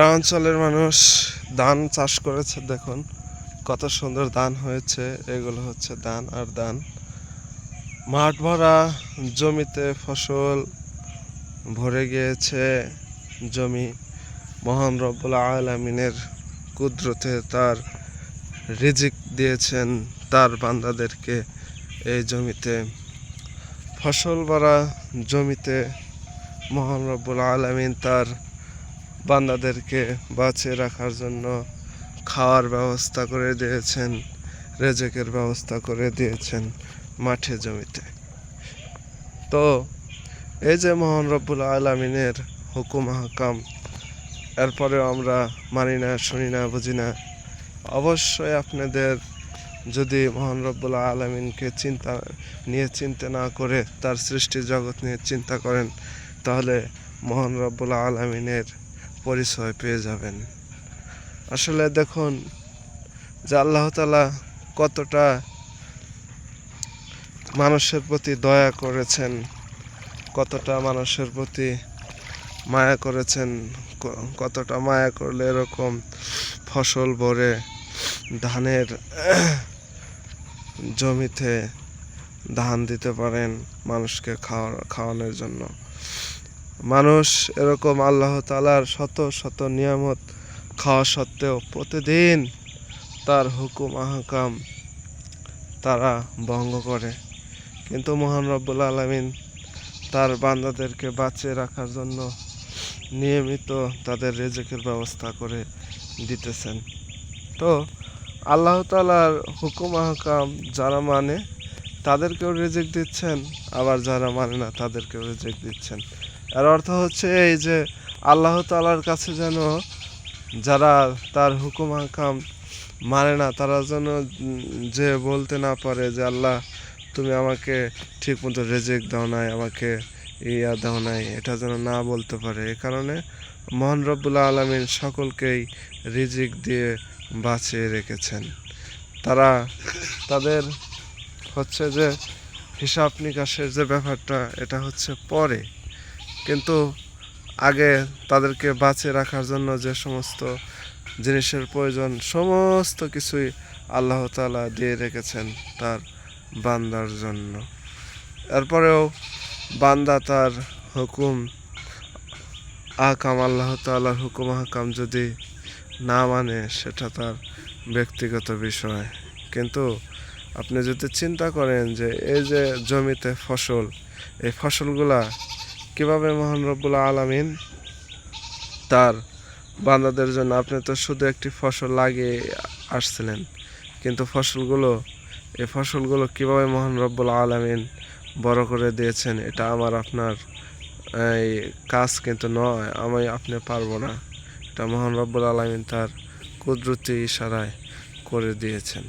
গ্রামাঞ্চলের মানুষ ধান চাষ করেছে, দেখুন। কত সুন্দর ধান হয়েছে, এগুলো হচ্ছে ধান আর ধান। মাঠ ভরা জমিতে ফসল ভরে গিয়েছে, জমি মহান রব্বুল আলমিনের কুদরতে তার রিজিক দিয়েছেন, তার বান্দাদেরকে এই জমিতে। ফসল ভরা জমিতে মহান রব্বুল আলমিন তার বান্দাদেরকে বাঁচিয়ে রাখার জন্য খাওয়ার ব্যবস্থা করে দিয়েছেন, রেজেকের ব্যবস্থা করে দিয়েছেন মাঠে জমিতে। তো এই যে মহান রব্বুল আলমিনের হুকুম হাকাম এরপরেও আমরা মানি না, শুনি না, বুঝি না, অবশ্যই আপনাদের যদি মহান রব্বুল আলমিনকে চিন্তা নিয়ে চিন্তা না করে, তার সৃষ্টি জগৎ নিয়ে চিন্তা করেন, তাহলে মহান রব্বুল আলমিনের পরিচয় পেয়ে যাবেন। আসলে দেখুন, যে আল্লাহ তালা কতটা মানুষের প্রতি দয়া করেছেন, কতটা মানুষের প্রতি মায়া করেছেন কতটা মায়া করলে এরকম ফসল ভরে ধানের জমিতে ধান দিতে পারেন মানুষকে খাওয়া, খাওয়ানোর জন্য। মানুষ এরকম আল্লাহ তালার শত শত নিয়ামত খাওয়া সত্ত্বেও প্রতিদিন তার হুকুম, আহকাম তারা ভঙ্গ করে। কিন্তু মহান রব্বুল আলমিন তার বান্দাদেরকে বাঁচিয়ে রাখার জন্য নিয়মিত তাদের রেজেকের ব্যবস্থা করে দিতেছেন। তো আল্লাহ তালার হুকুম, আহকাম যারা মানে তাদেরকেও রেজেক দিচ্ছেন, আবার যারা মানে না তাদেরকেও রেজেক দিচ্ছেন। এর অর্থ হচ্ছে এই যে আল্লাহ তালার কাছে যেন যারা তার হুকুম হাকাম মানে না, তারা যেন যে বলতে না পারে যে আল্লাহ, তুমি আমাকে ঠিক মতো রেজেক দাও নাই, আমাকে ইয়া দাও নাই, এটা যেন না বলতে পারে। এ কারণে মহান রব্বুল্লাহ আলমিন সকলকেই রিজিক দিয়ে বাঁচিয়ে রেখেছেন। তারা তাদের হচ্ছে যে হিসাব নিকাশের যে ব্যাপারটা, এটা হচ্ছে পরে। কিন্তু আগে তাদেরকে বাঁচিয়ে রাখার জন্য যে সমস্ত জিনিসের প্রয়োজন, সমস্ত কিছুই আল্লাহ তাআলা দিয়ে রেখেছেন তার বান্দার জন্য। এরপরেও বান্দা তার হুকুম, আহকাম, আল্লাহ তাআলার হুকুম, আহকাম যদি না মানে সেটা তার ব্যক্তিগত বিষয়। কিন্তু আপনি যদি চিন্তা করেন যে এই যে জমিতে ফসল, এই ফসলগুলা কীভাবে মহান রব্বুল্লাহ আলামিন তার বান্দাদের জন্য আপনি তো শুধু একটি ফসল লাগিয়ে আসছিলেন, কিন্তু ফসলগুলো, এই ফসলগুলো কীভাবে মহান রব্বুল আলামিন বড় করে দিয়েছেন, এটা আমার আপনার, এই কাজ কিন্তু নয়, আমি আপনি পারব না। এটা মহান রব্বুল আলামিন তার কুদরতি ইশারায় করে দিয়েছেন।